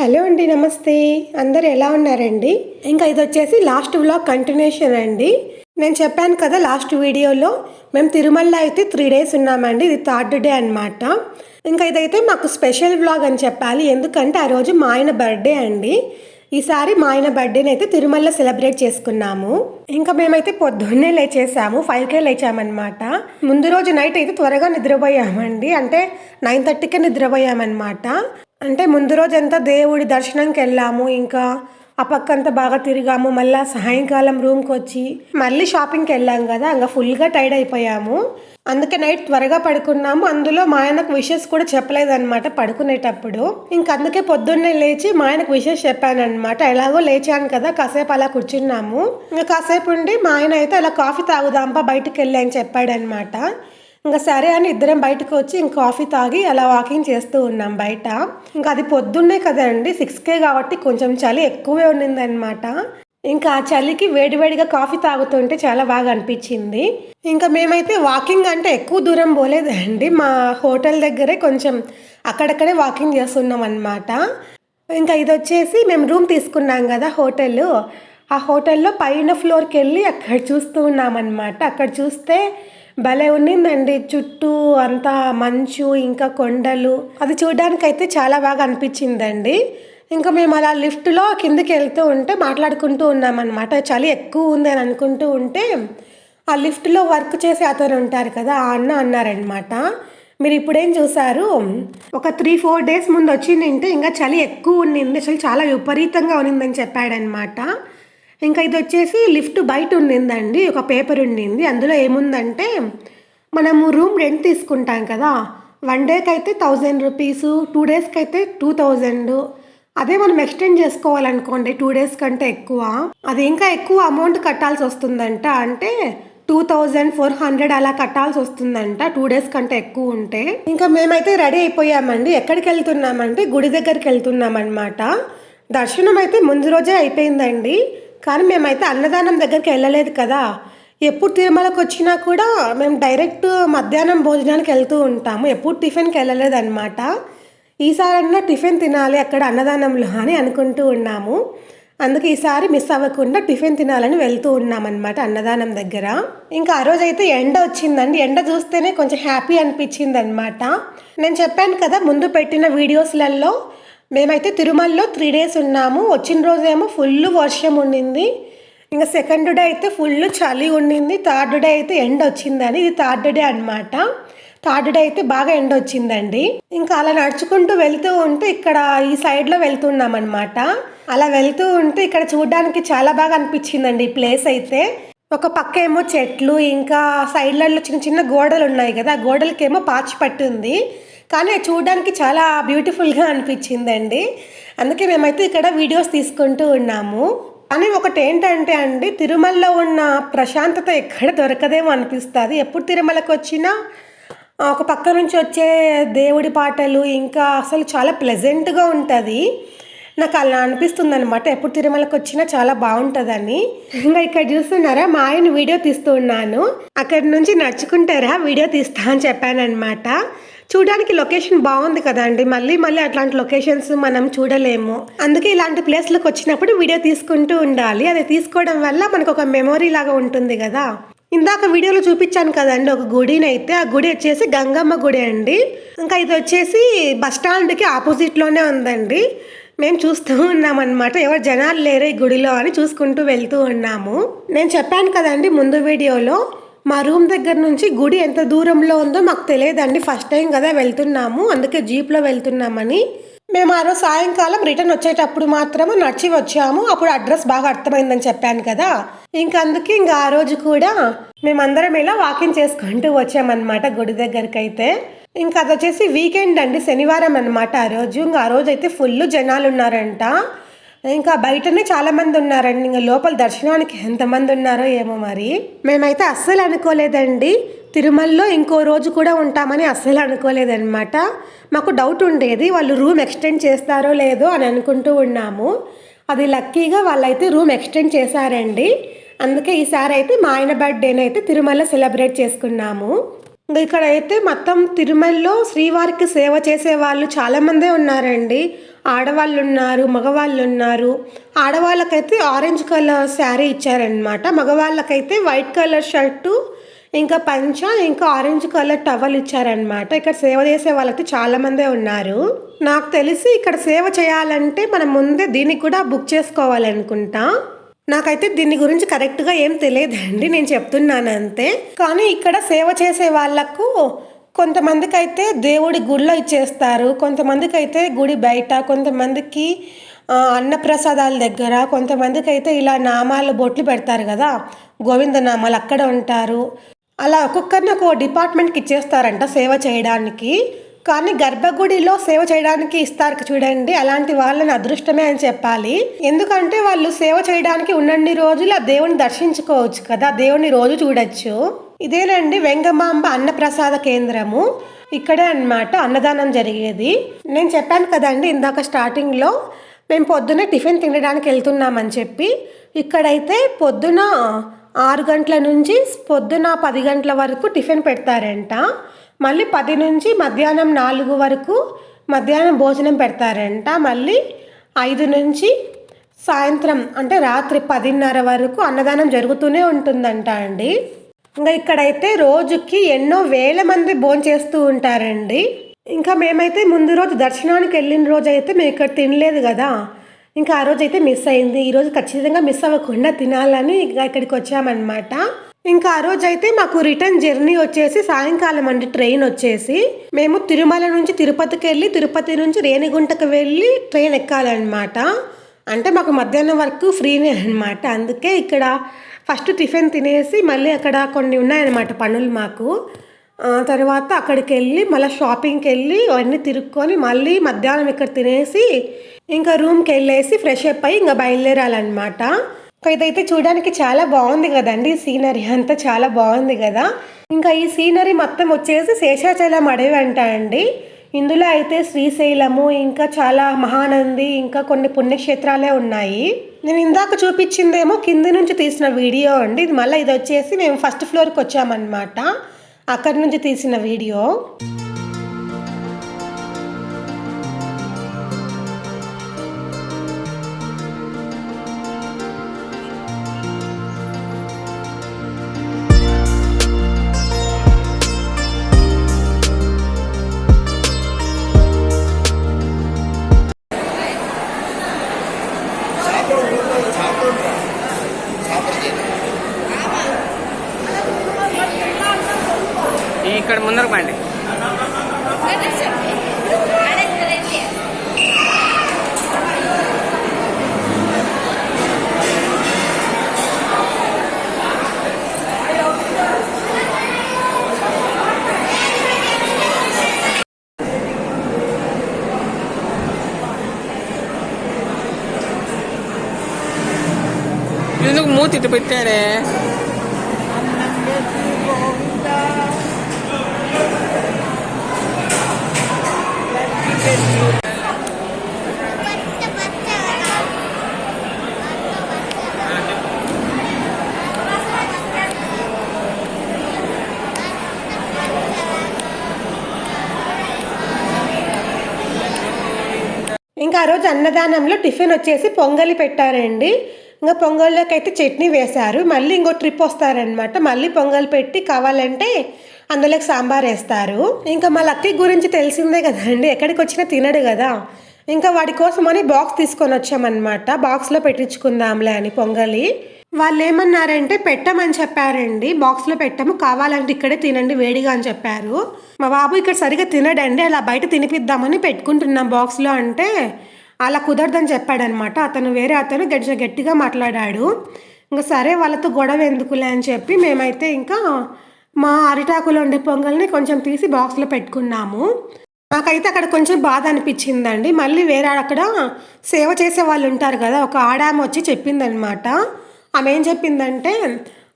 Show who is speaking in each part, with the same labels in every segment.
Speaker 1: Hello అండి నమస్తే. అందరు ఎలా ఉన్నారండి? ఇంకా ఇది వచ్చేసి లాస్ట్ వ్లాగ్ కంటిన్యూషన్ అండి. నేను చెప్పాను కదా లాస్ట్ వీడియోలో మేము తిరుమలలో అయితే త్రీ డేస్ ఉన్నామండి ఇది థర్డ్ డే అన్నమాట. ఇంకా ఇదైతే మాకు స్పెషల్ వ్లాగ్ అని చెప్పాలి. ఎందుకంటే ఆ రోజు మా ఆయన బర్త్డే అండి. ఈసారి మా ఆయన బర్త్డేని అయితే తిరుమలలో సెలబ్రేట్ చేసుకున్నాము. ఇంకా మేమైతే పొద్దున్నే లేచేసాము ఫైవ్కే లేచామన్నమాట. ముందు రోజు నైట్ అయితే త్వరగా నిద్రపోయామండి. అంటే నైన్ థర్టీకే నిద్రపోయామన్నమాట. అంటే ముందు రోజంతా దేవుడి దర్శనంకి వెళ్ళాము. ఇంకా ఆ పక్కంతా బాగా తిరిగాము. మళ్ళీ సాయంకాలం రూమ్కి వచ్చి మళ్ళీ షాపింగ్కి వెళ్ళాం కదా. ఇంకా ఫుల్గా టైర్డ్ అయిపోయాము. అందుకే నైట్ త్వరగా పడుకున్నాము. అందులో మా ఆయనకు విషెస్ కూడా చెప్పలేదన్నమాట పడుకునేటప్పుడు. ఇంక అందుకే పొద్దున్నే లేచి మా ఆయనకు విషెస్ చెప్పానమాట ఎలాగో లేచాను కదా కాసేపు అలా కూర్చున్నాము. ఇంకా కాసేపు ఉండి మా ఆయన అయితే అలా కాఫీ తాగుదాంపా బయటకు వెళ్ళి అని చెప్పాడనమాట ఇంకా సరే అని ఇద్దరం బయటకు వచ్చి ఇంక కాఫీ తాగి అలా వాకింగ్ చేస్తూ ఉన్నాం బయట. ఇంకా అది పొద్దున్నే కదండి సిక్స్కే కాబట్టి కొంచెం చలి ఎక్కువే ఉన్నిందనమాట ఇంకా ఆ చలికి వేడివేడిగా కాఫీ తాగుతుంటే చాలా బాగా అనిపించింది. ఇంకా మేమైతే వాకింగ్ అంటే ఎక్కువ దూరం పోలేదండి. మా హోటల్ దగ్గరే కొంచెం అక్కడక్కడే వాకింగ్ చేస్తున్నాం అనమాట ఇంకా ఇది వచ్చేసి మేము రూమ్ తీసుకున్నాం కదా హోటల్. ఆ హోటల్లో పైన ఫ్లోర్కి వెళ్ళి అక్కడ చూస్తూ ఉన్నామన్నమాట. అక్కడ చూస్తే భలే ఉన్నిందండి. చుట్టూ అంతా మంచు ఇంకా కొండలు. అది చూడడానికి అయితే చాలా బాగా అనిపించిందండి. ఇంకా మేము అలా లిఫ్ట్లో కిందకి వెళ్తూ ఉంటే మాట్లాడుకుంటూ ఉన్నామన్నమాట. చలి ఎక్కువ ఉంది అని అనుకుంటూ ఉంటే ఆ లిఫ్ట్లో వర్క్ చేసే అతను ఉంటారు కదా ఆ అన్న అన్నారనమాట మీరు ఇప్పుడేం చూసారు ఒక త్రీ ఫోర్ డేస్ ముందు వచ్చిందంటే ఇంకా చలి ఎక్కువ ఉన్నింది. అసలు చాలా విపరీతంగా ఉన్నిందని చెప్పాడనమాట ఇంకా ఇది వచ్చేసి లిఫ్ట్ బయట ఉండిందండి ఒక పేపర్ ఉండింది. అందులో ఏముందంటే మనము రూమ్ రెంట్ తీసుకుంటాం కదా వన్ డేకి అయితే థౌజండ్ రూపీస్ టూ డేస్కి అయితే టూ థౌజండ్. అదే మనం ఎక్స్టెండ్ చేసుకోవాలనుకోండి టూ డేస్ కంటే ఎక్కువ. అది ఇంకా ఎక్కువ అమౌంట్ కట్టాల్సి వస్తుందంట. అంటే టూ థౌజండ్ ఫోర్ హండ్రెడ్ అలా కట్టాల్సి వస్తుందంట టూ డేస్ కంటే ఎక్కువ ఉంటే. ఇంకా మేమైతే రెడీ అయిపోయామండి. ఎక్కడికి వెళ్తున్నామంటే గుడి దగ్గరికి వెళ్తున్నామన్నమాట దర్శనం అయితే ముందు రోజే అయిపోయిందండి. కానీ మేమైతే అన్నదానం దగ్గరికి వెళ్ళలేదు కదా. ఎప్పుడు తిరుమలకు వచ్చినా కూడా మేము డైరెక్ట్ మధ్యాహ్నం భోజనానికి వెళ్తూ ఉంటాము. ఎప్పుడు టిఫిన్కి వెళ్ళలేదన్నమాట. ఈసారన్నా టిఫిన్ తినాలి అక్కడ అన్నదానంలో అని అనుకుంటూ ఉన్నాము. అందుకే ఈసారి మిస్ అవ్వకుండా టిఫిన్ తినాలని వెళ్తూ ఉన్నామన్నమాట అన్నదానం దగ్గర. ఇంకా ఆ రోజు అయితే ఎండ వచ్చిందండి. ఎండ చూస్తేనే కొంచెం హ్యాపీ అనిపించింది అనమాట నేను చెప్పాను కదా ముందు పెట్టిన వీడియోస్లలో మేమైతే తిరుమలలో త్రీ డేస్ ఉన్నాము. వచ్చిన రోజేమో ఫుల్ వర్షం ఉండింది. ఇంకా సెకండ్ డే అయితే ఫుల్ చలి ఉండింది. థర్డ్ డే అయితే ఎండ వచ్చిందని. ఇది థర్డ్ డే అనమాట థర్డ్ డే అయితే బాగా ఎండ వచ్చిందండి. ఇంకా అలా నడుచుకుంటూ వెళ్తూ ఉంటే ఇక్కడ ఈ సైడ్లో వెళ్తున్నాం అనమాట అలా వెళ్తూ ఉంటే ఇక్కడ చూడడానికి చాలా బాగా అనిపించిందండి ఈ ప్లేస్ అయితే. ఒక పక్క ఏమో చెట్లు ఇంకా సైడ్లలో చిన్న చిన్న గోడలు ఉన్నాయి కదా. ఆ గోడలకేమో పాచి పట్టుంది. కానీ చూడడానికి చాలా బ్యూటిఫుల్గా అనిపించిందండి. అందుకే మేమైతే ఇక్కడ వీడియోస్ తీసుకుంటూ ఉన్నాము. కానీ ఒకటి ఏంటంటే అండి తిరుమలలో ఉన్న ప్రశాంతత ఎక్కడ దొరకదేమో అనిపిస్తుంది. ఎప్పుడు తిరుమలకు వచ్చినా ఒక పక్క నుంచి వచ్చే దేవుడి పాటలు ఇంకా అసలు చాలా ప్లెజెంట్గా ఉంటుంది. నాకు అలా అనిపిస్తుంది అనమాట ఎప్పుడు తిరుమలకు వచ్చినా చాలా బాగుంటుందని. ఇంకా ఇక్కడ చూస్తున్నారా మా ఆయన వీడియో తీస్తూ ఉన్నాను. అక్కడి నుంచి నడుచుకుంటారా వీడియో తీస్తా అని చెప్పానమాట చూడడానికి లొకేషన్ బాగుంది కదండి. మళ్ళీ మళ్ళీ అట్లాంటి లొకేషన్స్ మనం చూడలేము. అందుకే ఇలాంటి ప్లేస్లకు వచ్చినప్పుడు వీడియో తీసుకుంటూ ఉండాలి. అది తీసుకోవడం వల్ల మనకు ఒక మెమొరీ లాగా ఉంటుంది కదా. ఇందాక వీడియోలో చూపించాను కదండి ఒక గుడిని అయితే ఆ గుడి వచ్చేసి గంగమ్మ గుడి అండి. ఇంకా ఇది వచ్చేసి బస్ స్టాండ్కి ఆపోజిట్లోనే ఉందండి. మేము చూస్తూ ఉన్నామన్నమాట. ఎవరు జనాలు లేరు ఈ గుడిలో అని చూసుకుంటూ వెళ్తూ ఉన్నాము. నేను చెప్పాను కదండి ముందు వీడియోలో మా రూమ్ దగ్గర నుంచి గుడి ఎంత దూరంలో ఉందో మాకు తెలియదండి. ఫస్ట్ టైం కదా వెళ్తున్నాము. అందుకే జీప్లో వెళ్తున్నామని. మేము ఆ రోజు సాయంకాలం రిటర్న్ వచ్చేటప్పుడు మాత్రము నడిచి వచ్చాము. అప్పుడు అడ్రస్ బాగా అర్థమైందని చెప్పాను కదా. ఇంకా అందుకే ఇంకా ఆ రోజు కూడా మేమందరం ఇలా వాకింగ్ చేసుకుంటూ వచ్చామన్నమాట గుడి దగ్గరికి అయితే ఇంకా అది వచ్చేసి వీకెండ్ అండి. శనివారం అనమాట ఆ రోజు. ఇంకా ఆ రోజు అయితే ఫుల్ జనాలు ఉన్నారంట ఇంకా బయటనే చాలా మంది ఉన్నారండి. ఇంకా లోపల దర్శనానికి ఎంతమంది ఉన్నారో ఏమో మరి. మేమైతే అస్సలు అనుకోలేదండి. తిరుమలలో ఇంకో రోజు కూడా ఉంటామని అస్సలు అనుకోలేదన్నమాట. మాకు డౌట్ ఉండేది వాళ్ళు రూమ్ ఎక్స్టెండ్ చేస్తారో లేదో అని అనుకుంటూ ఉన్నాము. అది లక్కీగా వాళ్ళైతే రూమ్ ఎక్స్టెండ్ చేశారండి. అందుకే ఈసారి అయితే మా ఆయన బర్త్డేని అయితే తిరుమల సెలబ్రేట్ చేసుకున్నాము. ఇంకా ఇక్కడ అయితే మొత్తం తిరుమలలో శ్రీవారికి సేవ చేసే వాళ్ళు చాలామందే ఉన్నారండి. ఆడవాళ్ళు ఉన్నారు మగవాళ్ళు ఉన్నారు ఆడవాళ్ళకైతే ఆరెంజ్ కలర్ శారీ ఇచ్చారనమాట మగవాళ్ళకైతే వైట్ కలర్ షర్టు ఇంకా పంచ ఇంకా ఆరెంజ్ కలర్ టవల్ ఇచ్చారనమాట ఇక్కడ సేవ చేసే వాళ్ళైతే చాలామందే ఉన్నారు. నాకు తెలిసి ఇక్కడ సేవ చేయాలంటే మనం ముందే దీనికి కూడా బుక్ చేసుకోవాలనుకుంటా. నాకైతే దీని గురించి కరెక్ట్గా ఏం తెలియదండి నేను చెప్తున్నాను అంతే. కానీ ఇక్కడ సేవ చేసే వాళ్ళకు కొంతమందికి అయితే దేవుడి గుడిలో ఇచ్చేస్తారు కొంతమందికి అయితే గుడి బయట కొంతమందికి అన్నప్రసాదాల దగ్గర కొంతమందికి అయితే ఇలా నామాలు బొట్లు పెడతారు కదా గోవింద నామాలు అక్కడ ఉంటారు. అలా ఒక్కొక్కరిని ఒక డిపార్ట్మెంట్కి ఇచ్చేస్తారంట సేవ చేయడానికి. కానీ గర్భగుడిలో సేవ చేయడానికి ఇస్తారు చూడండి అలాంటి వాళ్ళని అదృష్టమే అని చెప్పాలి. ఎందుకంటే వాళ్ళు సేవ చేయడానికి ఉన్నన్ని రోజులు ఆ దేవుని దర్శించుకోవచ్చు కదా దేవుని రోజు చూడొచ్చు. ఇదేనండి వెంగమాంబ అన్నప్రసాద కేంద్రము. ఇక్కడే అన్నమాట అన్నదానం జరిగేది. నేను చెప్పాను కదండి ఇందాక స్టార్టింగ్లో మేము పొద్దునే టిఫిన్ తినడానికి వెళ్తున్నామని చెప్పి. ఇక్కడైతే పొద్దున ఆరు గంటల నుంచి పొద్దున పది గంటల వరకు టిఫిన్ పెడతారంట. మళ్ళీ పది నుంచి మధ్యాహ్నం నాలుగు వరకు మధ్యాహ్నం భోజనం పెడతారంట. మళ్ళీ ఐదు నుంచి సాయంత్రం అంటే రాత్రి పదిన్నర వరకు అన్నదానం జరుగుతూనే ఉంటుందంట అండి. ఇంకా ఇక్కడైతే రోజుకి ఎన్నో వేల మంది భోంచేస్తూ ఉంటారండి. ఇంకా మేమైతే ముందు రోజు దర్శనానికి వెళ్ళిన రోజు అయితే మేము ఇక్కడ తినలేదు కదా. ఇంకా ఆ రోజు అయితే మిస్ అయింది. ఈరోజు ఖచ్చితంగా మిస్ అవ్వకుండా తినాలని ఇంకా ఇక్కడికి వచ్చామన్నమాట. ఇంకా ఆ రోజు అయితే మాకు రిటర్న్ జర్నీ వచ్చేసి సాయంకాలం అండి ట్రైన్ వచ్చేసి. మేము తిరుమల నుంచి తిరుపతికి వెళ్ళి తిరుపతి నుంచి రేణిగుంటకు వెళ్ళి ట్రైన్ ఎక్కాలన్నమాట. అంటే మాకు మధ్యాహ్నం వరకు ఫ్రీనే అనమాట అందుకే ఇక్కడ ఫస్ట్ టిఫిన్ తినేసి మళ్ళీ అక్కడ కొన్ని ఉన్నాయన్నమాట పనులు మాకు. తర్వాత అక్కడికి వెళ్ళి మళ్ళీ షాపింగ్కి వెళ్ళి అవన్నీ తిరుక్కొని మళ్ళీ మధ్యాహ్నం ఇక్కడ తినేసి ఇంకా రూమ్కి వెళ్ళేసి ఫ్రెష్ అప్ అయ్యి ఇంకా బయలుదేరాలన్నమాట. ఇదైతే చూడడానికి చాలా బాగుంది కదండి సీనరీ. అంతా చాలా బాగుంది కదా. ఇంకా ఈ సీనరీ మొత్తం వచ్చేసి శేషాచలం అడవి అంట అండి. ఇందులో అయితే శ్రీశైలము ఇంకా చాలా మహానంది ఇంకా కొన్ని పుణ్యక్షేత్రాలే ఉన్నాయి. నేను ఇందాక చూపించిందేమో కింది నుంచి తీసిన వీడియో అండి. ఇది మళ్ళీ ఇది వచ్చేసి మేము ఫస్ట్ ఫ్లోర్కి వచ్చామన్నమాట. అక్కడి నుంచి తీసిన వీడియో.
Speaker 2: ఇటు పెట్టారే?
Speaker 1: ఇంకా ఆ రోజు అన్నదానంలో టిఫిన్ వచ్చేసి పొంగలి పెట్టారండి. ఇంకా పొంగల్లోకి అయితే చట్నీ వేశారు. మళ్ళీ ఇంకో ట్రిప్ వస్తారనమాట మళ్ళీ పొంగల్ పెట్టి కావాలంటే అందులోకి సాంబార్ వేస్తారు. ఇంకా మా లక్కీ గురించి తెలిసిందే కదండి. ఎక్కడికి వచ్చినా తినడు కదా. ఇంకా వాడి కోసమని బాక్స్ తీసుకొని వచ్చామన్నమాట. బాక్స్లో పెట్టించుకుందాంలే అని పొంగలి. వాళ్ళు ఏమన్నారంటే పెట్టమని చెప్పారండి. బాక్స్లో పెట్టము. కావాలంటే ఇక్కడే తినండి వేడిగా అని చెప్పారు. మా బాబు ఇక్కడ సరిగా తినడండి. అలా బయట తినిపిద్దామని పెట్టుకుంటున్నాం బాక్స్లో అంటే. అలా కుదరదని చెప్పాడనమాట. అతను వేరే అతను గట్టి గట్టిగా మాట్లాడాడు. ఇంకా సరే వాళ్ళతో గొడవ ఎందుకులే అని చెప్పి మేమైతే ఇంకా మా అరిటాకులో ఉండే పొంగల్ని కొంచెం తీసి బాక్స్లో పెట్టుకున్నాము. నాకైతే అక్కడ కొంచెం బాధ అనిపించిందండి. మళ్ళీ వేరే అక్కడ సేవ చేసే వాళ్ళు ఉంటారు కదా ఒక ఆడామ వచ్చి చెప్పిందనమాట. ఆమె ఏం చెప్పిందంటే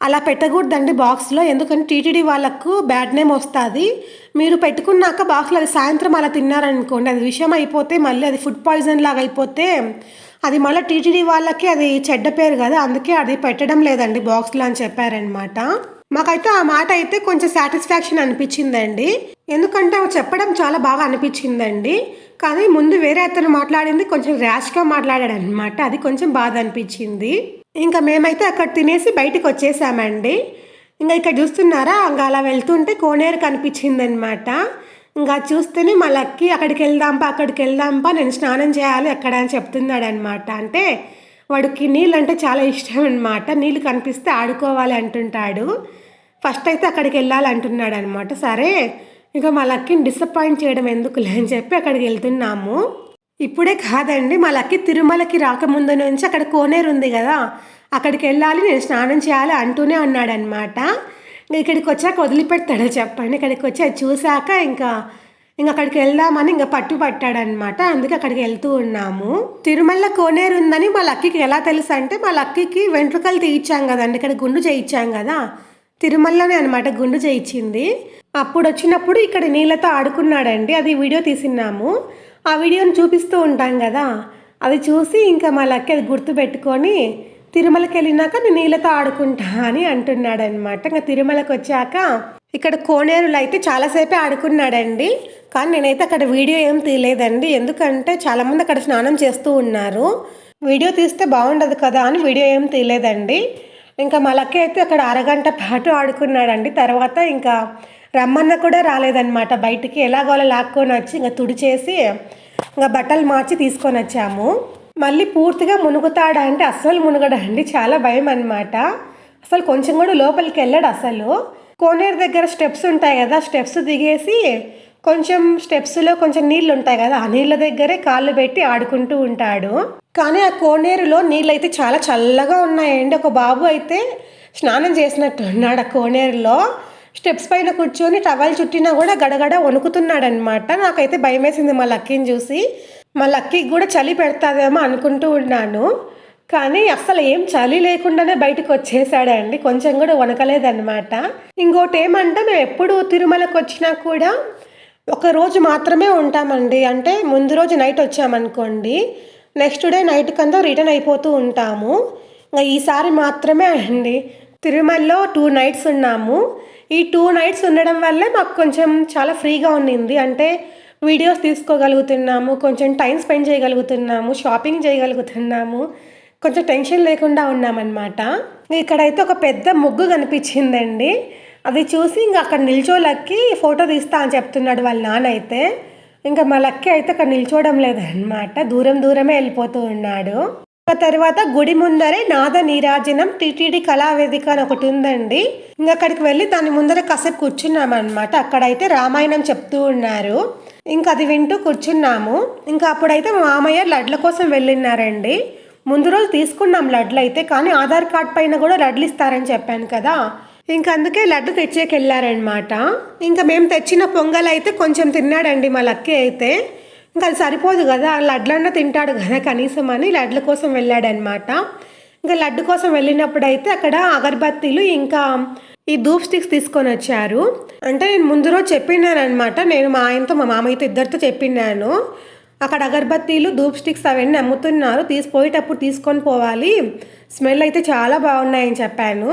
Speaker 1: అలా పెట్టకూడదండి బాక్స్లో ఎందుకంటే టీటీడీ వాళ్ళకు బ్యాడ్ నేమ్ వస్తుంది. మీరు పెట్టుకున్నాక బాక్స్లో అది సాయంత్రం అలా తిన్నారనుకోండి అది విషయం అయిపోతే మళ్ళీ అది ఫుడ్ పాయిజన్ లాగా అయిపోతే అది మళ్ళీ టీటీడీ వాళ్ళకి అది చెడ్డ పేరు కదా అందుకే అది పెట్టడం లేదండి బాక్స్లో అని చెప్పారనమాట మాకైతే ఆ మాట అయితే కొంచెం సాటిస్ఫాక్షన్ అనిపించిందండి. ఎందుకంటే చెప్పడం చాలా బాగా అనిపించిందండి. కానీ ముందు వేరే అతను మాట్లాడింది కొంచెం ర్యాష్గా మాట్లాడాడు అనమాట అది కొంచెం బాధ అనిపించింది. ఇంకా మేమైతే అక్కడ తినేసి బయటకు వచ్చేసామండి. ఇంకా ఇక్కడ చూస్తున్నారా? ఇంకా అలా వెళ్తుంటే కోనేరు కనిపించింది అనమాట ఇంకా చూస్తేనే మా లక్కి అక్కడికి వెళ్దాంపా అక్కడికి వెళ్దాంపా నేను స్నానం చేయాలి ఎక్కడ అని చెప్తున్నాడు అనమాట అంటే వాడికి నీళ్ళు అంటే చాలా ఇష్టం అనమాట నీళ్ళు కనిపిస్తే ఆడుకోవాలి అంటుంటాడు. ఫస్ట్ అయితే అక్కడికి వెళ్ళాలి అంటున్నాడు అనమాట సరే ఇక మా లక్కీని డిసప్పాయింట్ చేయడం ఎందుకులే అని చెప్పి అక్కడికి వెళ్తున్నాము. ఇప్పుడే కాదండి మా లక్కి తిరుమలకి రాకముందు నుంచి అక్కడ కోనేరు ఉంది కదా అక్కడికి వెళ్ళాలి నేను స్నానం చేయాలి అంటూనే ఉన్నాడనమాట ఇక్కడికి వచ్చాక వదిలిపెడతాడా చెప్పండి ఇక్కడికి వచ్చి అది చూశాక ఇంకా ఇంకా అక్కడికి వెళ్దామని ఇంకా పట్టు పట్టాడనమాట అందుకే అక్కడికి వెళ్తూ ఉన్నాము. తిరుమల కోనేరు ఉందని మా లక్కీకి ఎలా తెలుసు అంటే మా లక్కీకి వెంట్రుకలు తీయించాం కదండి ఇక్కడ గుండు చేయించాం కదా తిరుమలలోనే అనమాట గుండు చేయించింది అప్పుడు వచ్చినప్పుడు ఇక్కడ నీళ్ళతో ఆడుకున్నాడండి అది వీడియో తీసినాము ఆ వీడియోని చూపిస్తూ ఉంటాం కదా. అది చూసి ఇంకా మా లక్కి అది గుర్తు పెట్టుకొని తిరుమలకి వెళ్ళినాక నేను నీళ్ళతో ఆడుకుంటా అని అంటున్నాడనమాట ఇంకా తిరుమలకి వచ్చాక ఇక్కడ కోనేరులో అయితే చాలాసేపే ఆడుకున్నాడండి. కానీ నేనైతే అక్కడ వీడియో ఏం తీయలేదండి. ఎందుకంటే చాలామంది అక్కడ స్నానం చేస్తూ ఉన్నారు. వీడియో తీస్తే బాగుండదు కదా అని వీడియో ఏం తీయలేదండి. ఇంకా మా అయితే అక్కడ అరగంట పాటు ఆడుకున్నాడండి. తర్వాత ఇంకా రమ్మన్న కూడా రాలేదన్నమాట. బయటికి ఎలాగోలా లాక్కొని వచ్చి ఇంకా తుడిచేసి ఇంకా బట్టలు మార్చి తీసుకొని వచ్చాము. మళ్ళీ పూర్తిగా మునుగుతాడా అంటే అస్సలు మునుగడా అండి. చాలా భయం అనమాట అసలు కొంచెం కూడా లోపలికి వెళ్ళాడు అసలు కోనేరు దగ్గర స్టెప్స్ ఉంటాయి కదా స్టెప్స్ దిగేసి కొంచెం స్టెప్స్లో కొంచెం నీళ్ళు ఉంటాయి కదా ఆ నీళ్ళ దగ్గరే కాళ్ళు పెట్టి ఆడుకుంటూ ఉంటాడు. కానీ ఆ కోనేరులో నీళ్ళు అయితే చాలా చల్లగా ఉన్నాయండి. ఒక బాబు అయితే స్నానం చేసినట్టు ఉన్నాడు ఆ కోనేరులో. స్టెప్స్ పైన కూర్చొని టవల్ చుట్టినా కూడా గడగడ వణుకుతున్నాడనమాట నాకైతే భయం వేసింది మా లక్కీని చూసి. మా లక్కీకి కూడా చలి పెడతాదేమో అనుకుంటూ ఉన్నాను. కానీ అసలు ఏం చలి లేకుండానే బయటకు వచ్చేసాడండి కొంచెం కూడా వణకలేదన్నమాట. ఇంకోటి ఏమంటే మేము ఎప్పుడు తిరుమలకు వచ్చినా కూడా ఒక రోజు మాత్రమే ఉంటామండి. అంటే ముందు రోజు నైట్ వచ్చామనుకోండి. నెక్స్ట్ డే నైట్ కంతా రిటర్న్ అయిపోతూ ఉంటాము. ఇంకా ఈసారి మాత్రమే అండి. తిరుమలలో టూ నైట్స్ ఉన్నాము. ఈ టూ నైట్స్ ఉండడం వల్లే మాకు కొంచెం చాలా ఫ్రీగా ఉండింది అంటే వీడియోస్ తీసుకోగలుగుతున్నాము కొంచెం టైం స్పెండ్ చేయగలుగుతున్నాము షాపింగ్ చేయగలుగుతున్నాము. కొంచెం టెన్షన్ లేకుండా ఉన్నామన్నమాట. ఇక్కడైతే ఒక పెద్ద ముగ్గు కనిపించిందండి. అది చూసి ఇంకా అక్కడ నిల్చోలక్కి ఫోటో తీస్తా అని చెప్తున్నాడు వాళ్ళ నాన్న అయితే. ఇంకా మా లక్కి అయితే అక్కడ నిల్చోవడం లేదన్నమాట. దూరం దూరమే వెళ్ళిపోతూ ఉన్నాడు. తర్వాత గుడి ముందరే నాద నీరాజనం టిటిడి కళావేదిక అని ఒకటి ఉందండి. ఇంకా అక్కడికి వెళ్ళి దాని ముందర కాసేపు కూర్చున్నాం అనమాట అక్కడైతే రామాయణం చెప్తూ ఉన్నారు. ఇంకా అది వింటూ కూర్చున్నాము. ఇంకా అప్పుడైతే మా మామయ్య లడ్ల కోసం వెళ్ళినారండి ముందు రోజు తీసుకున్నాం లడ్లు అయితే కానీ ఆధార్ కార్డ్ పైన కూడా లడ్లు ఇస్తారని చెప్పాను కదా. ఇంకా అందుకే లడ్డు తెచ్చేకి వెళ్ళారనమాట ఇంకా మేము తెచ్చిన పొంగల్ అయితే కొంచెం తిన్నాడండి మా లక్కీ అయితే. ఇంకా అది సరిపోదు కదా లడ్లన్నా తింటాడు కదా కనీసం అని లడ్ల కోసం వెళ్ళాడనమాట ఇంకా లడ్డు కోసం వెళ్ళినప్పుడు అయితే అక్కడ అగరబత్తీలు ఇంకా ఈ ధూప్ స్టిక్స్ తీసుకొని వచ్చారు. అంటే నేను ముందు రోజు చెప్పినాను అనమాట నేను మా ఆయనతో మా మామయ్యతో ఇద్దరితో చెప్పినాను అక్కడ అగరబత్తీలు ధూప్ స్టిక్స్ అవన్నీ అమ్ముతున్నారు తీసిపోయేటప్పుడు తీసుకొని పోవాలి. స్మెల్ అయితే చాలా బాగున్నాయని చెప్పాను.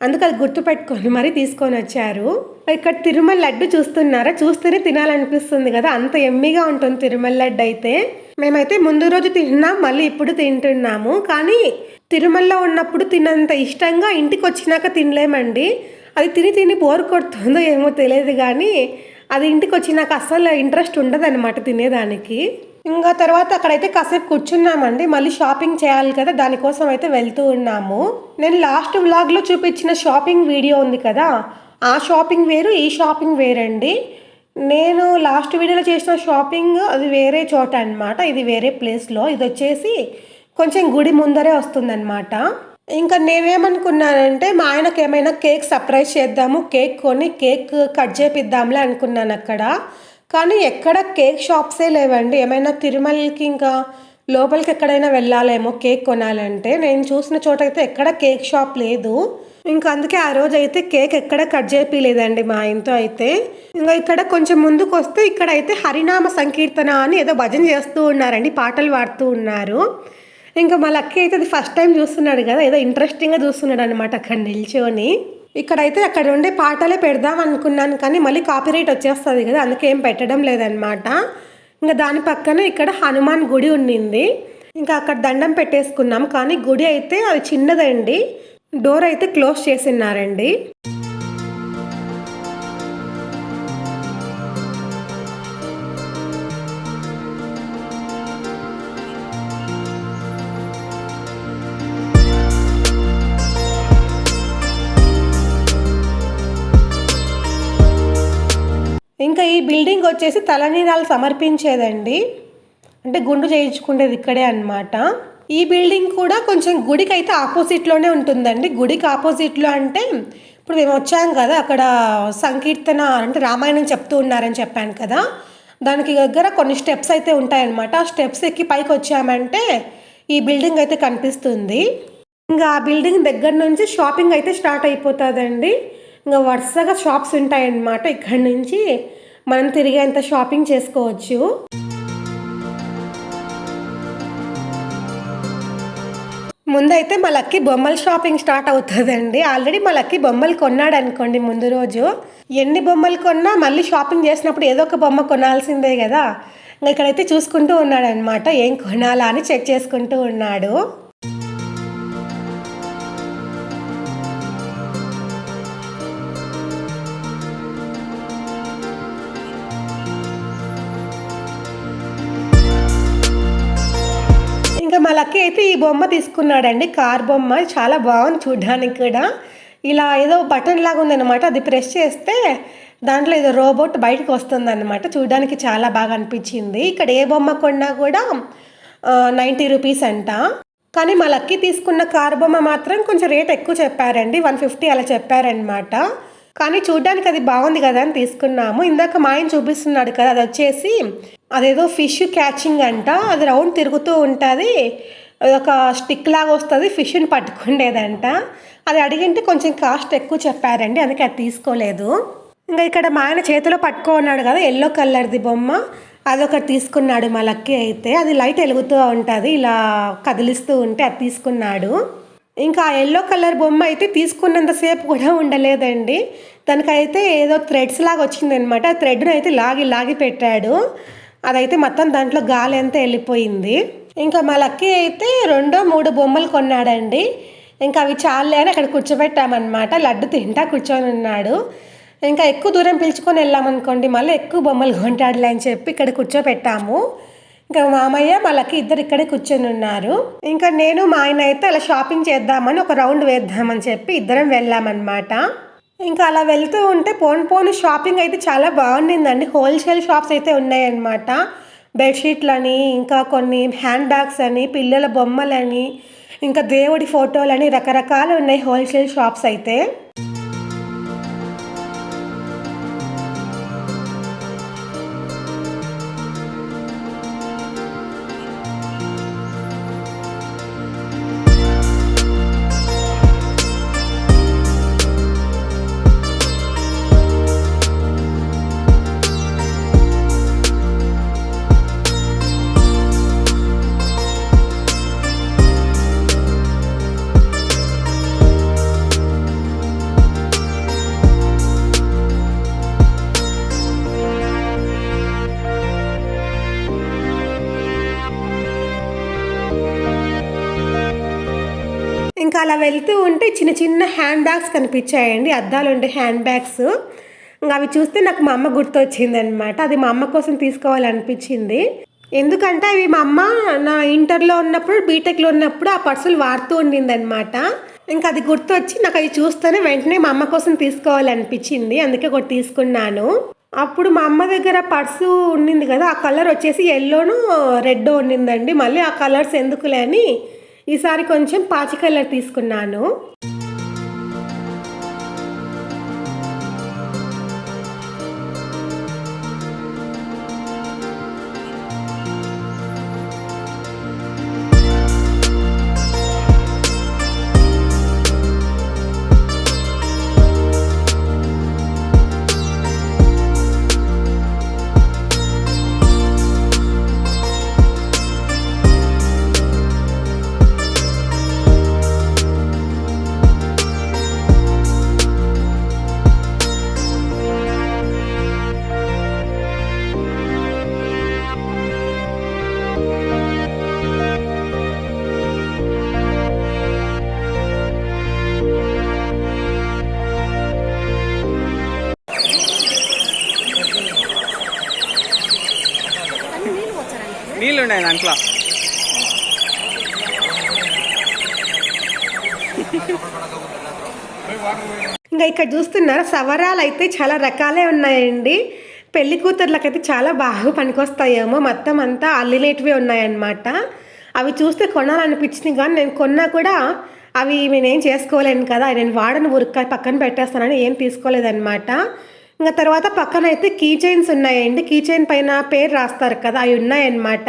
Speaker 1: అందుకు అది గుర్తుపెట్టుకొని మరీ తీసుకొని వచ్చారు. ఇక్కడ తిరుమల లడ్డు చూస్తున్నారా? చూస్తేనే తినాలనిపిస్తుంది కదా. అంత ఎమ్మిగా ఉంటుంది తిరుమల లడ్డు అయితే. మేమైతే ముందు రోజు తిన్నాం మళ్ళీ ఇప్పుడు తింటున్నాము. కానీ తిరుమలలో ఉన్నప్పుడు తినంత ఇష్టంగా ఇంటికి వచ్చినాక తినలేమండి. అది తిని తిని బోర్ కొడుతుందో ఏమో తెలియదు కానీ అది ఇంటికి వచ్చినాక అస్సలు ఇంట్రెస్ట్ ఉండదన్నమాట తినేదానికి. ఇంకా తర్వాత అక్కడైతే కాసేపు కూర్చున్నామండి. మళ్ళీ షాపింగ్ చేయాలి కదా దానికోసం అయితే వెళ్తూ ఉన్నాము. నేను లాస్ట్ వ్లాగ్లో చూపించిన షాపింగ్ వీడియో ఉంది కదా ఆ షాపింగ్ వేరు ఈ షాపింగ్ వేరండి. నేను లాస్ట్ వీడియోలో చేసిన షాపింగ్ అది వేరే చోట అన్నమాట. ఇది వేరే ప్లేస్లో. ఇది వచ్చేసి కొంచెం గుడి ముందరే వస్తుందన్నమాట. ఇంకా నేనేమనుకున్నానంటే మా ఆయనకి ఏమైనా కేక్ సర్ప్రైజ్ చేద్దాము కేక్ కొని కేక్ కట్ చేపిద్దాంలే అనుకున్నాను అక్కడ. కానీ ఎక్కడ కేక్ షాప్సే లేవండి. ఏమైనా తిరుమలకి ఇంకా లోపలికి ఎక్కడైనా వెళ్ళాలేమో కేక్ కొనాలంటే. నేను చూసిన చోట అయితే ఎక్కడ కేక్ షాప్ లేదు. ఇంకా అందుకే ఆ రోజు అయితే కేక్ ఎక్కడ కట్ చేపిలేదండి మా ఆయనతో అయితే. ఇంకా ఇక్కడ కొంచెం ముందుకు వస్తే ఇక్కడ అయితే హరినామ సంకీర్తన అని ఏదో భజన చేస్తూ ఉన్నారండి పాటలు పాడుతూ ఉన్నారు. ఇంకా మా లక్కీ అయితే అది ఫస్ట్ టైం చూస్తున్నాడు కదా ఏదో ఇంట్రెస్టింగ్గా చూస్తున్నాడు అనమాట అక్కడ నిల్చొని. ఇక్కడైతే అక్కడ ఉండే పాటలే పెడదాం అనుకున్నాను కానీ మళ్ళీ కాపీరైట్ వచ్చేస్తుంది కదా అందుకే ఏం పెట్టడం లేదనమాట ఇంకా దాని పక్కన ఇక్కడ హనుమాన్ గుడి ఉండింది ఇంకా అక్కడ దండం పెట్టేసుకున్నాం కానీ గుడి అయితే అది చిన్నదండి. డోర్ అయితే క్లోజ్ చేసిన్నారండి. ఇంకా ఈ బిల్డింగ్ వచ్చేసి తలనీరాలు సమర్పించేదండి. అంటే గుండు చేయించుకునేది ఇక్కడే అన్నమాట. ఈ బిల్డింగ్ కూడా కొంచెం గుడికి అయితే ఆపోజిట్లోనే ఉంటుందండి. గుడికి ఆపోజిట్లో అంటే ఇప్పుడు మేము వచ్చాం కదా అక్కడ సంకీర్తన అంటే రామాయణం చెప్తూ ఉన్నారని చెప్పాను కదా దానికి దగ్గర కొన్ని స్టెప్స్ అయితే ఉంటాయన్నమాట. ఆ స్టెప్స్ ఎక్కి పైకి వచ్చామంటే ఈ బిల్డింగ్ అయితే కనిపిస్తుంది. ఇంకా ఆ బిల్డింగ్ దగ్గర నుంచి షాపింగ్ అయితే స్టార్ట్ అయిపోతుందండి. ఇంకా వరుసగా షాప్స్ ఉంటాయన్నమాట. ఇక్కడ నుంచి మనం తిరిగేంత షాపింగ్ చేసుకోవచ్చు. ముందైతే మా లక్కీ బొమ్మల షాపింగ్ స్టార్ట్ అవుతుందండి. ఆల్రెడీ మా లక్కీ బొమ్మలు కొన్నాడు అనుకోండి ముందు రోజు. ఎన్ని బొమ్మలు కొన్నా మళ్ళీ షాపింగ్ చేసినప్పుడు ఏదో ఒక బొమ్మ కొనాల్సిందే కదా. ఇంకా ఇక్కడైతే చూసుకుంటూ ఉన్నాడు అనమాట ఏం కొనాలా అని చెక్ చేసుకుంటూ ఉన్నాడు. ఇంకా అయితే ఈ బొమ్మ తీసుకున్నాడండి. కార్ బొమ్మ. చాలా బాగుంది చూడడానికి కూడా. ఇలా ఏదో బటన్ లాగా ఉందన్నమాట. అది ప్రెస్ చేస్తే దాంట్లో ఏదో రోబోట్ బయటకు వస్తుందన్నమాట. చూడడానికి చాలా బాగా అనిపించింది. ఇక్కడ ఏ బొమ్మ కొన్నా కూడా నైంటీ రూపీస్ అంట. కానీ మా లక్కీ తీసుకున్న కార్ బొమ్మ మాత్రం కొంచెం రేట్ ఎక్కువ చెప్పారండి. వన్ ఫిఫ్టీ అలా చెప్పారనమాట కానీ చూడ్డానికి అది బాగుంది కదా అని తీసుకున్నాము. ఇందాక మా ఆయన చూపిస్తున్నాడు కదా అది వచ్చేసి అదేదో ఫిష్ క్యాచింగ్ అంట. అది రౌండ్ తిరుగుతూ ఉంటుంది. ఒక స్టిక్ లాగా వస్తుంది ఫిష్ని పట్టుకుండేదంట. అది అడిగింటే కొంచెం కాస్ట్ ఎక్కువ చెప్పారండి అందుకే అది తీసుకోలేదు. ఇంకా ఇక్కడ మా ఆయన చేతిలో పట్టుకున్నాడు కదా ఎల్లో కలర్ది బొమ్మ అదొకటి తీసుకున్నాడు మా లక్కీ అయితే. అది లైట్ వెలుగుతూ ఉంటుంది ఇలా కదిలిస్తూ ఉంటే అది తీసుకున్నాడు. ఇంకా ఆ ఎల్లో కలర్ బొమ్మ అయితే తీసుకున్నంతసేపు కూడా ఉండలేదండి. దానికైతే ఏదో థ్రెడ్స్ లాగా వచ్చిందనమాట ఆ థ్రెడ్ను అయితే లాగి లాగి పెట్టాడు. అదైతే మొత్తం దాంట్లో గాలి అంతా వెళ్ళిపోయింది. ఇంకా మా లక్కీ అయితే రెండో మూడు బొమ్మలు కొన్నాడండి. ఇంకా అవి చాలే అని అక్కడ కూర్చోబెట్టామన్నమాట. లడ్డు తింటా కూర్చొని ఉన్నాడు. ఇంకా ఎక్కువ దూరం పిలుచుకొని వెళ్ళామనుకోండి మళ్ళీ ఎక్కువ బొమ్మలు కొంటాడులే అని చెప్పి ఇక్కడ కూర్చోబెట్టాము. ఇంకా మామయ్య వాళ్ళకి ఇద్దరు ఇక్కడే కూర్చొని ఉన్నారు. ఇంకా నేను మా ఆయన అయితే అలా షాపింగ్ చేద్దామని ఒక రౌండ్ వేద్దామని చెప్పి ఇద్దరం వెళ్ళామన్నమాట. ఇంకా అలా వెళ్తూ ఉంటే పోను పోను షాపింగ్ అయితే చాలా బాగుండిందండి. హోల్సేల్ షాప్స్ అయితే ఉన్నాయన్నమాట. బెడ్షీట్లని ఇంకా కొన్ని హ్యాండ్ బ్యాగ్స్ అని పిల్లల బొమ్మలని ఇంకా దేవుడి ఫోటోలని రకరకాలు ఉన్నాయి హోల్సేల్ షాప్స్ అయితే. అలా వెళ్తూ ఉంటే చిన్న చిన్న హ్యాండ్ బ్యాగ్స్ కనిపించాయండి. అద్దాలు ఉండే హ్యాండ్ బ్యాగ్స్. ఇంకా అవి చూస్తే నాకు మా అమ్మ గుర్తొచ్చింది అనమాట అది మా అమ్మ కోసం తీసుకోవాలనిపించింది. ఎందుకంటే అవి మా అమ్మ నా ఇంటర్లో ఉన్నప్పుడు బీటెక్లో ఉన్నప్పుడు ఆ పర్సులు వాడుతూ ఉండింది అనమాట ఇంకా అది గుర్తొచ్చి నాకు అది చూస్తేనే వెంటనే మా అమ్మ కోసం తీసుకోవాలనిపించింది. అందుకే ఒకటి తీసుకున్నాను. అప్పుడు మా అమ్మ దగ్గర పర్సు ఉండింది కదా ఆ కలర్ వచ్చేసి ఎల్లోను రెడ్ ఉండిందండి. మళ్ళీ ఆ కలర్స్ ఎందుకులే అని ఈసారి కొంచెం పాచి కలర్ తీసుకున్నాను. ఇక్కడ సవరాలు అయితే చాలా రకాలే ఉన్నాయండి. పెళ్ళి కూతుర్లకైతే చాలా బాగా పనికొస్తాయేమో. మొత్తం అంతా అల్లిలేటివే ఉన్నాయన్నమాట. అవి చూస్తే కొనాలనిపించింది కానీ నేను కొన్నా కూడా అవి నేనేం చేసుకోలేను కదా. నేను వాడని ఉరుక్క పక్కన పెట్టేస్తానని ఏం తీసుకోలేదన్నమాట. ఇంకా తర్వాత పక్కన అయితే కీ చైన్స్ ఉన్నాయండి. కీ చైన్ పైన పేరు రాస్తారు కదా అవి ఉన్నాయన్నమాట.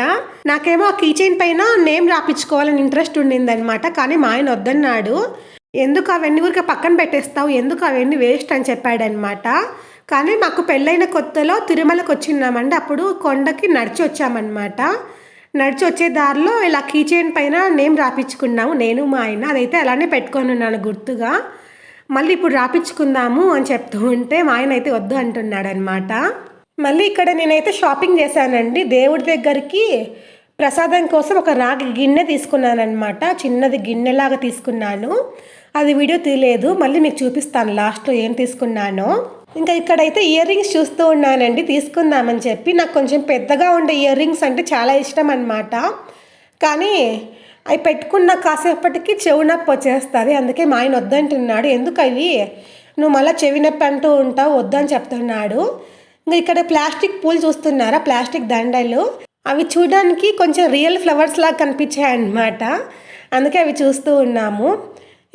Speaker 1: నాకేమో ఆ కీ చైన్ పైన నేమ్ రాపించుకోవాలని ఇంట్రెస్ట్ ఉండింది అనమాట కానీ మా ఆయన వద్దన్నాడు. ఎందుకు అవన్నీ ఊరికే పక్కన పెట్టేస్తావు? ఎందుకు అవన్నీ వేస్ట్ అని చెప్పాడనమాట కానీ మాకు పెళ్ళైన కొత్తలో తిరుమలకు వచ్చినామండి అప్పుడు కొండకి నడిచి వచ్చామన్నమాట. నడిచి వచ్చే దారిలో ఇలా కీచైన్ పైన నేమ్ రాపించుకున్నాము నేను మా ఆయన అదైతే అలానే పెట్టుకొని ఉన్నాను గుర్తుగా. మళ్ళీ ఇప్పుడు రాపించుకుందాము అని చెప్తూ ఉంటే మా ఆయన అయితే వద్దు అంటున్నాడనమాట మళ్ళీ ఇక్కడ నేనైతే షాపింగ్ చేశానండి. దేవుడి దగ్గరికి ప్రసాదం కోసం ఒక రాగి గిన్నె తీసుకున్నానమాట చిన్నది గిన్నెలాగా తీసుకున్నాను. అది వీడియో తీయలేదు. మళ్ళీ మీకు చూపిస్తాను లాస్ట్లో ఏం తీసుకున్నానో. ఇంకా ఇక్కడైతే ఇయర్ రింగ్స్ చూస్తూ ఉన్నానండి. తీసుకుందామని చెప్పి. నాకు కొంచెం పెద్దగా ఉండే ఇయర్ రింగ్స్ అంటే చాలా ఇష్టం అనమాట కానీ అవి పెట్టుకున్న కాసేపటికి చెవు నొప్పి వచ్చేస్తుంది. అందుకే మా ఆయన వద్దంటున్నాడు. ఎందుకు అవి? నువ్వు మళ్ళీ చెవి నొప్పి అంటూ ఉంటావు. వద్దని చెప్తున్నాడు. ఇంకా ఇక్కడ ప్లాస్టిక్ పూలు చూస్తున్నారా? ప్లాస్టిక్ దండలు. అవి చూడడానికి కొంచెం రియల్ ఫ్లవర్స్ లాగా కనిపించాయి అన్నమాట అందుకే అవి చూస్తూ ఉన్నాము.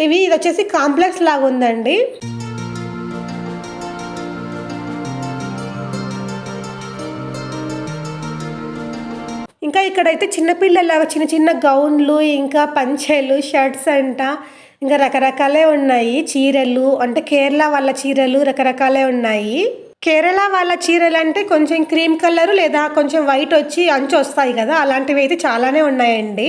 Speaker 1: ఇవి ఇది వచ్చేసి కాంప్లెక్స్ లాగా ఉందండి. ఇంకా ఇక్కడైతే చిన్నపిల్లల చిన్న చిన్న గౌన్లు ఇంకా పంచెలు షర్ట్స్ అంట. ఇంకా రకరకాలే ఉన్నాయి. చీరలు అంటే కేరళ వాళ్ళ చీరలు రకరకాలే ఉన్నాయి. కేరళ వాళ్ళ చీరలు అంటే కొంచెం క్రీమ్ కలర్ లేదా కొంచెం వైట్ వచ్చి అంచు వస్తాయి కదా అలాంటివి అయితే చాలానే ఉన్నాయండి.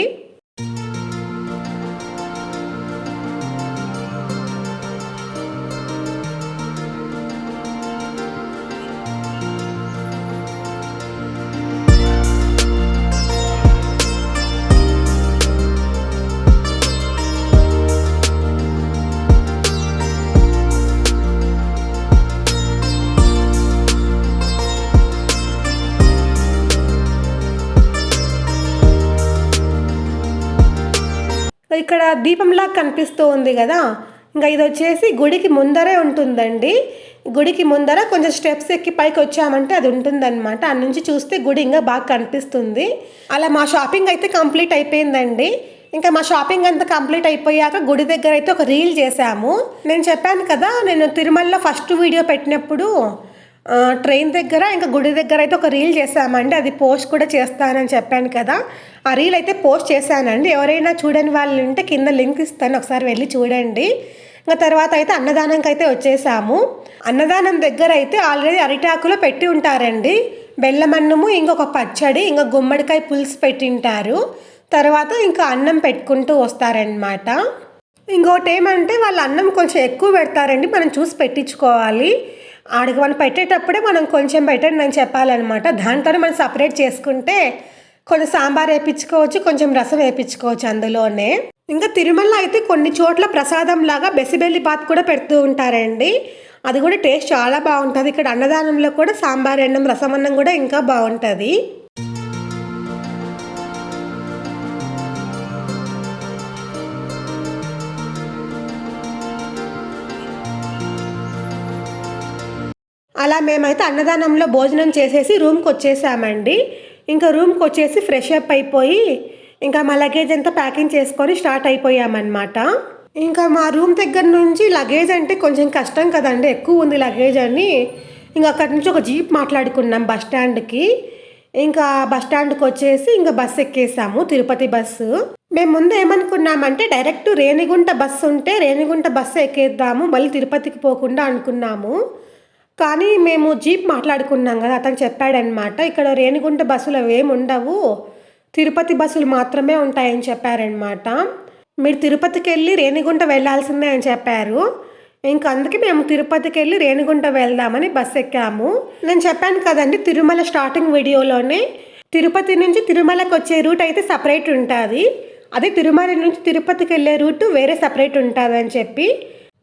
Speaker 1: దీపంలా కనిపిస్తూ ఉంది కదా. ఇంకా ఇది వచ్చేసి గుడికి ముందరే ఉంటుందండి. గుడికి ముందర కొంచెం స్టెప్స్ ఎక్కి పైకి వచ్చామంటే అది ఉంటుందన్నమాట. ఆ నుంచి చూస్తే గుడి ఇంకా బాగా కనిపిస్తుంది. అలా మా షాపింగ్ అయితే కంప్లీట్ అయిపోయిందండి. ఇంకా మా షాపింగ్ అంతా కంప్లీట్ అయిపోయాక గుడి దగ్గర అయితే ఒక రీల్ చేశాము. నేను చెప్పాను కదా నేను తిరుమలలో ఫస్ట్ వీడియో పెట్టినప్పుడు ట్రైన్ దగ్గర ఇంకా గుడి దగ్గర అయితే ఒక రీల్ చేసామండి అది పోస్ట్ కూడా చేస్తానని చెప్పాను కదా. ఆ రీల్ అయితే పోస్ట్ చేశానండి. ఎవరైనా చూడని వాళ్ళు ఉంటే కింద లింక్ ఇస్తాను. ఒకసారి వెళ్ళి చూడండి. ఇంకా తర్వాత అయితే అన్నదానంకి అయితే వచ్చేసాము. అన్నదానం దగ్గర అయితే ఆల్రెడీ అరిటాకులో పెట్టి ఉంటారండి. బెల్లమన్నము ఇంకొక పచ్చడి ఇంకా గుమ్మడికాయ పులుసు పెట్టింటారు. తర్వాత ఇంకా అన్నం పెట్టుకుంటూ వస్తారనమాట ఇంకోటి ఏమంటే వాళ్ళ అన్నం కొంచెం ఎక్కువ పెడతారండి. మనం చూసి పెట్టించుకోవాలి. ఆడికి మనం పెట్టేటప్పుడే మనం కొంచెం పెట్టండి అని చెప్పాలన్నమాట. దాంతోనే మనం సపరేట్ చేసుకుంటే కొంచెం సాంబార్ వేయించుకోవచ్చు కొంచెం రసం వేయించుకోవచ్చు అందులోనే. ఇంకా తిరుమల అయితే కొన్ని చోట్ల ప్రసాదం లాగా బెసిబెల్లి బాత్ కూడా పెడుతూ ఉంటారండి. అది కూడా టేస్ట్ చాలా బాగుంటుంది. ఇక్కడ అన్నదానంలో కూడా సాంబార్ అన్నం రసం అన్నం కూడా ఇంకా బాగుంటుంది. అలా మేమైతే అన్నదానంలో భోజనం చేసేసి రూమ్కి వచ్చేసామండి. ఇంకా రూమ్కి వచ్చేసి ఫ్రెష్ అప్ అయిపోయి ఇంకా మా లగేజ్ అంతా ప్యాకింగ్ చేసుకొని స్టార్ట్ అయిపోయామన్నమాట. ఇంకా మా రూమ్ దగ్గర నుంచి లగేజ్ అంటే కొంచెం కష్టం కదండి ఎక్కువ ఉంది లగేజ్ అని. ఇంకా అక్కడి నుంచి ఒక జీప్ మాట్లాడుకున్నాం బస్ స్టాండ్కి. ఇంకా బస్ స్టాండ్కి వచ్చేసి ఇంకా బస్సు ఎక్కేసాము తిరుపతి బస్సు మేము ముందు ఏమనుకున్నామంటే డైరెక్ట్ రేణిగుంట బస్సు ఉంటే రేణిగుంట బస్సు ఎక్కేద్దాము మళ్ళీ తిరుపతికి పోకుండా అనుకున్నాము. కానీ మేము జీప్ మాట్లాడుకున్నాం కదా అతను చెప్పాడనమాట ఇక్కడ రేణిగుంట బస్సులు అవేమి ఉండవు తిరుపతి బస్సులు మాత్రమే ఉంటాయని చెప్పారనమాట మీరు తిరుపతికి వెళ్ళి రేణిగుంట వెళ్ళాల్సిందే అని చెప్పారు. ఇంకా అందుకే మేము తిరుపతికి వెళ్ళి రేణిగుంట వెళ్దామని బస్ ఎక్కాము. నేను చెప్పాను కదండి తిరుమల స్టార్టింగ్ వీడియోలోనే తిరుపతి నుంచి తిరుమలకి వచ్చే రూట్ అయితే సపరేట్ ఉంటుంది. అదే తిరుమల నుంచి తిరుపతికి వెళ్ళే రూట్ వేరే సపరేట్ ఉంటుంది అని చెప్పి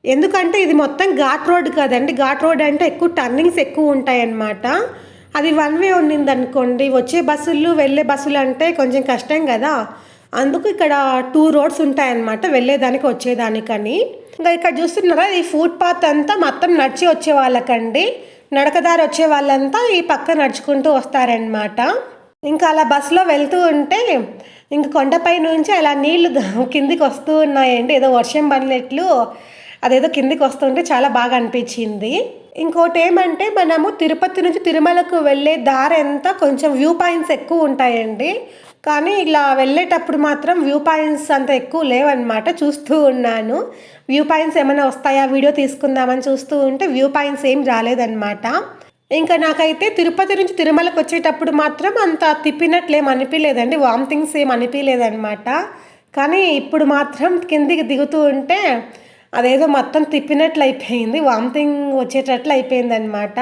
Speaker 1: ఎందుకంటే ఇది మొత్తం ఘాట్ రోడ్ కదండి. ఘాట్ రోడ్ అంటే ఎక్కువ టర్నింగ్స్ ఎక్కువ ఉంటాయన్నమాట. అది వన్ వే ఉండింది అనుకోండి వచ్చే బస్సులు వెళ్ళే బస్సులు అంటే కొంచెం కష్టం కదా. అందుకు ఇక్కడ టూ రోడ్స్ ఉంటాయన్నమాట వెళ్ళేదానికి వచ్చేదానికని. ఇంకా ఇక్కడ చూస్తున్నారా ఈ ఫుట్ పాత్ అంతా మొత్తం నడిచి వచ్చే వాళ్ళకండి. నడకదారి వచ్చే వాళ్ళంతా ఈ పక్క నడుచుకుంటూ వస్తారనమాట ఇంకా అలా బస్సులో వెళ్తూ ఉంటే ఇంక కొండపై నుంచి అలా నీళ్ళు కిందికి వస్తూ ఉన్నాయండి. ఏదో వర్షం పడినట్లు. అదేదో కిందికి వస్తుంటే చాలా బాగా అనిపించింది. ఇంకోటి ఏమంటే మనము తిరుపతి నుంచి తిరుమలకు వెళ్ళే దారి అంతా కొంచెం వ్యూ పాయింట్స్ ఎక్కువ ఉంటాయండి. కానీ ఇలా వెళ్ళేటప్పుడు మాత్రం వ్యూ పాయింట్స్ అంత ఎక్కువ లేవన్నమాట చూస్తూ ఉన్నాను. వ్యూ పాయింట్స్ ఏమైనా వస్తాయా? వీడియో తీసుకుందామని చూస్తూ ఉంటే వ్యూ పాయింట్స్ ఏం రాలేదన్నమాట. ఇంకా నాకైతే తిరుపతి నుంచి తిరుమలకు వచ్చేటప్పుడు మాత్రం అంత తిప్పినట్లు ఏం అనిపించలేదండి వామిటింగ్స్ ఏం అనిపించలేదన్నమాట కానీ ఇప్పుడు మాత్రం కిందికి దిగుతూ ఉంటే అదేదో మొత్తం తిప్పినట్లు అయిపోయింది వామిటింగ్ వచ్చేటట్లు అయిపోయింది అనమాట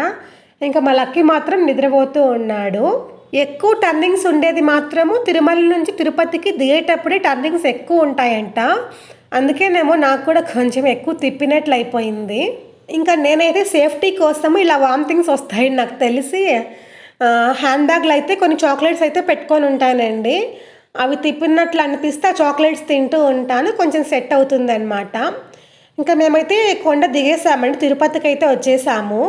Speaker 1: ఇంకా మా లక్కీ మాత్రం నిద్రపోతూ ఉన్నాడు. ఎక్కువ టర్నింగ్స్ ఉండేది మాత్రము తిరుమల నుంచి తిరుపతికి దిగేటప్పుడే టర్నింగ్స్ ఎక్కువ ఉంటాయంట. అందుకేనేమో నాకు కూడా కొంచెం ఎక్కువ తిప్పినట్లు అయిపోయింది ఇంకా నేనైతే సేఫ్టీ కోసం ఇలా వామిటింగ్స్ వస్తాయని నాకు తెలిసి హ్యాండ్ బ్యాగ్లో అయితే కొన్ని చాక్లెట్స్ అయితే పెట్టుకొని ఉంటానండి. అవి తిప్పినట్లు అనిపిస్తే ఆ చాక్లెట్స్ తింటూ ఉంటాను. కొంచెం సెట్ అవుతుంది అనమాట ఇంకా మేమైతే కొండ దిగేసామండి తిరుపతికి అయితే వచ్చేసాము.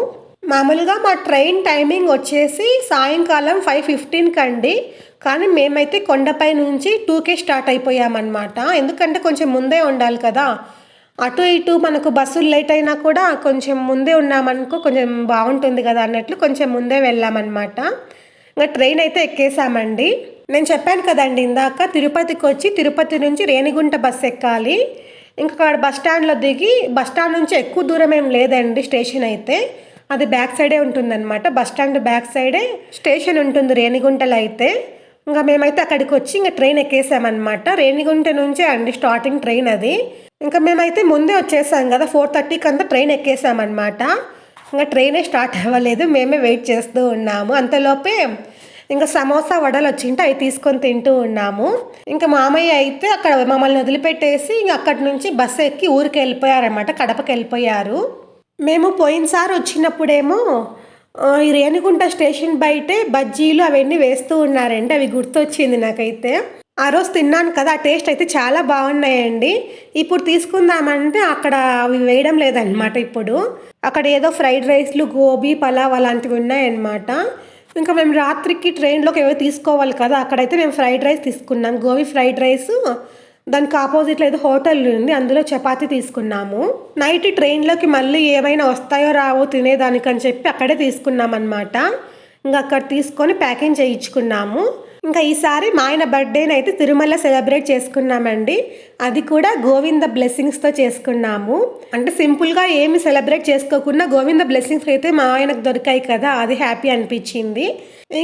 Speaker 1: మామూలుగా మా ట్రైన్ టైమింగ్ వచ్చేసి సాయంకాలం ఫైవ్ ఫిఫ్టీన్కి అండి కానీ మేమైతే కొండపై నుంచి టూకే స్టార్ట్ అయిపోయామన్నమాట. ఎందుకంటే కొంచెం ముందే ఉండాలి కదా. అటు ఇటు మనకు బస్సులు లేట్ అయినా కూడా కొంచెం ముందే ఉన్నామనుకో కొంచెం బాగుంటుంది కదా అన్నట్లు కొంచెం ముందే వెళ్ళామన్నమాట. ఇంకా ట్రైన్ అయితే ఎక్కేసామండి. నేను చెప్పాను కదండి ఇందాక తిరుపతికి వచ్చి తిరుపతి నుంచి రేణిగుంట బస్సు ఎక్కాలి. ఇంకా అక్కడ బస్ స్టాండ్లో దిగి బస్ స్టాండ్ నుంచి ఎక్కువ దూరం ఏం లేదండి స్టేషన్ అయితే. అది బ్యాక్ సైడే ఉంటుందన్నమాట. బస్ స్టాండ్ బ్యాక్ సైడే స్టేషన్ ఉంటుంది రేణిగుంటలో అయితే. ఇంకా మేమైతే అక్కడికి వచ్చి ఇంకా ట్రైన్ ఎక్కేసామన్నమాట. రేణిగుంట నుంచే అండి స్టార్టింగ్ ట్రైన్ అది. ఇంకా మేమైతే ముందే వచ్చేసాం కదా ఫోర్ థర్టీకి అంతా ట్రైన్ ఎక్కేసామన్నమాట. ఇంకా ట్రైనే స్టార్ట్ అవ్వలేదు మేమే వెయిట్ చేస్తూ ఉన్నాము. అంతలోపే ఇంకా సమోసా వడలు వచ్చింటే అవి తీసుకొని తింటూ ఉన్నాము. ఇంకా మామయ్య అయితే అక్కడ మమ్మల్ని వదిలిపెట్టేసి ఇంక అక్కడి నుంచి బస్సు ఎక్కి ఊరికి వెళ్ళిపోయారనమాట కడపకి వెళ్ళిపోయారు. మేము పోయినసారి వచ్చినప్పుడేమో ఈ రేణిగుంట స్టేషన్ బయటే బజ్జీలు అవన్నీ వేస్తూ ఉన్నారండి అవి గుర్తొచ్చింది నాకైతే. ఆ రోజు తిన్నాను కదా ఆ టేస్ట్ అయితే చాలా బాగున్నాయండి. ఇప్పుడు తీసుకుందామంటే అక్కడ అవి వేయడం లేదనమాట ఇప్పుడు. అక్కడ ఏదో ఫ్రైడ్ రైస్లు గోబీ పలావ్ అలాంటివి ఉన్నాయన్నమాట. ఇంకా మేము రాత్రికి ట్రైన్లోకి ఏవో తీసుకోవాలి కదా అక్కడైతే మేము ఫ్రైడ్ రైస్ తీసుకున్నాం. గోబీ ఫ్రైడ్ రైస్ దానికి ఆపోజిట్లో ఏదో హోటల్ ఉంది అందులో చపాతి తీసుకున్నాము. నైట్ ట్రైన్లోకి మళ్ళీ ఏమైనా వస్తాయో రావో తినేదానికని చెప్పి అక్కడే తీసుకున్నాం అనమాట ఇంకా అక్కడ తీసుకొని ప్యాకింగ్ చేయించుకున్నాము. ఇంకా ఈసారి మా ఆయన బర్త్డేని అయితే తిరుమల సెలబ్రేట్ చేసుకున్నామండి. అది కూడా గోవింద బ్లెస్సింగ్స్తో చేసుకున్నాము. అంటే సింపుల్గా ఏమి సెలబ్రేట్ చేసుకోకుండా గోవింద బ్లెస్సింగ్స్ అయితే మా ఆయనకు దొరికాయి కదా అది హ్యాపీ అనిపించింది.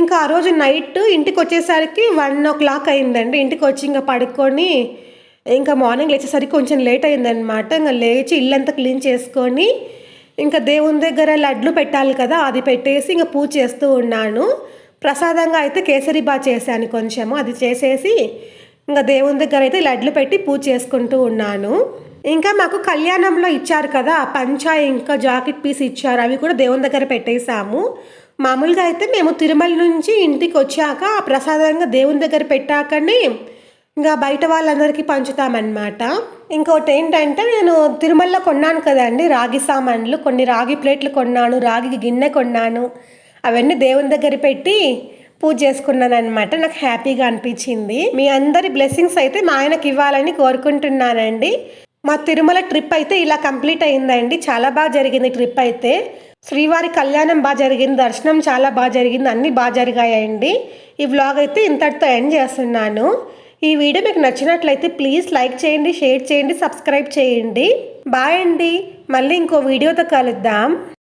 Speaker 1: ఇంకా ఆ రోజు నైట్ ఇంటికి వచ్చేసరికి వన్ ఓ క్లాక్ అయిందండి. ఇంటికి వచ్చి ఇంకా పడుకొని ఇంకా మార్నింగ్ లేచేసరికి కొంచెం లేట్ అయిందనమాట ఇంకా లేచి ఇల్లంతా క్లీన్ చేసుకొని ఇంకా దేవుని దగ్గర లడ్లు పెట్టాలి కదా అది పెట్టేసి ఇంకా పూజ చేస్తూ ఉన్నాను. ప్రసాదంగా అయితే కేసరి బా చేశాను కొంచెము. అది చేసేసి ఇంకా దేవుని దగ్గర అయితే లడ్లు పెట్టి పూజ చేసుకుంటూ ఉన్నాను. ఇంకా మాకు కళ్యాణంలో ఇచ్చారు కదా పంచా ఇంకా జాకెట్ పీస్ ఇచ్చారు. అవి కూడా దేవుని దగ్గర పెట్టేశాము. మామూలుగా అయితే మేము తిరుమల నుంచి ఇంటికి వచ్చాక ఆ ప్రసాదంగా దేవుని దగ్గర పెట్టాకనే ఇంకా బయట వాళ్ళందరికీ పంచుతామన్నమాట. ఇంకోటి ఏంటంటే నేను తిరుమలలో కొన్నాను కదండి రాగి సామాన్లు. కొన్ని రాగి ప్లేట్లు కొన్నాను రాగి గిన్నె కొన్నాను. అవన్నీ దేవుని దగ్గర పెట్టి పూజ చేసుకున్నాను అనమాట నాకు హ్యాపీగా అనిపించింది. మీ అందరి బ్లెస్సింగ్స్ అయితే మా ఆయనకి ఇవ్వాలని కోరుకుంటున్నానండి. మా తిరుమల ట్రిప్ అయితే ఇలా కంప్లీట్ అయిందండి. చాలా బాగా జరిగింది ట్రిప్ అయితే. శ్రీవారి కళ్యాణం బాగా జరిగింది. దర్శనం చాలా బాగా జరిగింది. అన్నీ బాగా జరిగాయండి. ఈ వ్లాగ్ అయితే ఇంతటితో ఎండ్ చేస్తున్నాను. ఈ వీడియో మీకు నచ్చినట్లయితే ప్లీజ్ లైక్ చేయండి షేర్ చేయండి సబ్స్క్రైబ్ చేయండి. బాయ్ అండి. మళ్ళీ ఇంకో వీడియోతో కలుద్దాం.